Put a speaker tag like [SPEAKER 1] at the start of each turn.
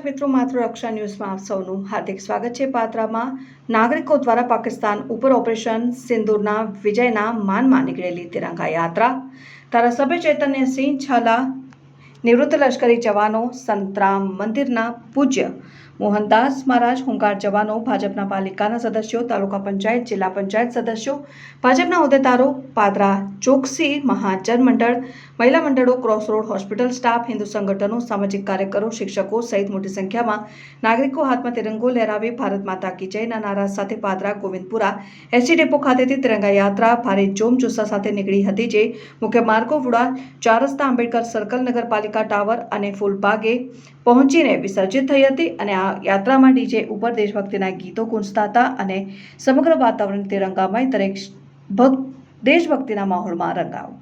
[SPEAKER 1] દર્શક મિત્રો, માત્ર રક્ષા ન્યૂઝમાં આપ સૌનું હાર્દિક સ્વાગત છે. પાત્રામાં નાગરિકો દ્વારા પાકિસ્તાન ઉપર ઓપરેશન સિંદૂરના વિજયના માનમાં નીકળેલી તિરંગા યાત્રા. ધારાસભ્ય ચૈતન્યસિંહ છાલા નિવૃત્ત લશ્કરી જવાનો સંતરામ મંદિરના પૂજ્ય મોહનદાસ મહારાજ, હુંકાર જવાનો ભાજપના પાલિકાના સદસ્યો, તાલુકા પંચાયત, જિલ્લા પંચાયત સદસ્યો, ભાજપના હોદ્દેદારો પાદરા ચોકસી મહાજન મંડળ, મહિલા મંડળો, cross road hospital staff, Hindu સંગઠનો, સામાજિક કાર્યકરો, શિક્ષકો સહિત મોટી સંખ્યામાં નાગરિકો હાથમાં તિરંગો લહેરાવી ભારત માતા કી જયના નારા સાથે પાદરા ગોવિંદપુરા એસટી ડેપો ખાતેથી તિરંગા યાત્રા ભારે જોમજુસ્સા સાથે નીકળી હતી, જે મુખ્ય માર્ગો વુડા ચાર રસ્તા આંબેડકર સર્કલ નગરપાલિકા ટાવર અને ફૂલબાગે પહોંચીને વિસર્જિત થઈ હતી અને આ યાત્રામાં ડીજે ઉપર દેશભક્તિના ગીતો ગુંજતા હતા અને સમગ્ર વાતાવરણ તિરંગામય દરેક ભક્ત દેશભક્તિના માહોલમાં રંગાયું